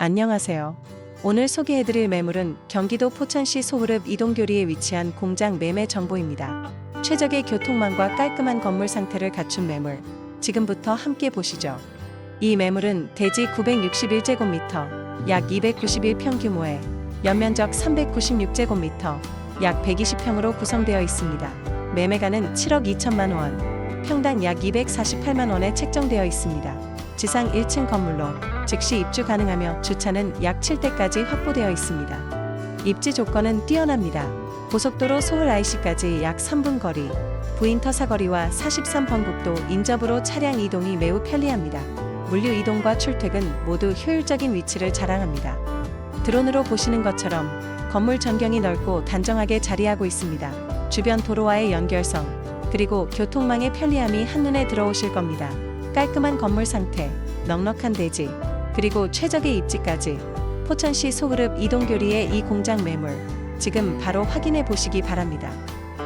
안녕하세요. 오늘 소개해드릴 매물은 경기도 포천시 소흐릅 이동교리에 위치한 공장 매매 정보입니다. 최적의 교통망과 깔끔한 건물 상태를 갖춘 매물. 지금부터 함께 보시죠. 이 매물은 대지 961제곱미터, 약 291평 규모의 연면적 396제곱미터, 약 120평으로 구성되어 있습니다. 매매가는 7억 2천만 원, 평당 약 248만 원에 책정되어 있습니다. 지상 1층 건물로 즉시 입주 가능하며 주차는 약 7대까지 확보되어 있습니다. 입지 조건은 뛰어납니다. 고속도로 서울 IC까지 약 3분 거리, 부인터 사거리와 43번국도 인접으로 차량 이동이 매우 편리합니다. 물류 이동과 출퇴근 모두 효율적인 위치를 자랑합니다. 드론으로 보시는 것처럼 건물 전경이 넓고 단정하게 자리하고 있습니다. 주변 도로와의 연결성, 그리고 교통망의 편리함이 한눈에 들어오실 겁니다. 깔끔한 건물 상태, 넉넉한 대지, 그리고 최적의 입지까지 포천시 소그룹 이동교리의 이 공장 매물 지금 바로 확인해 보시기 바랍니다.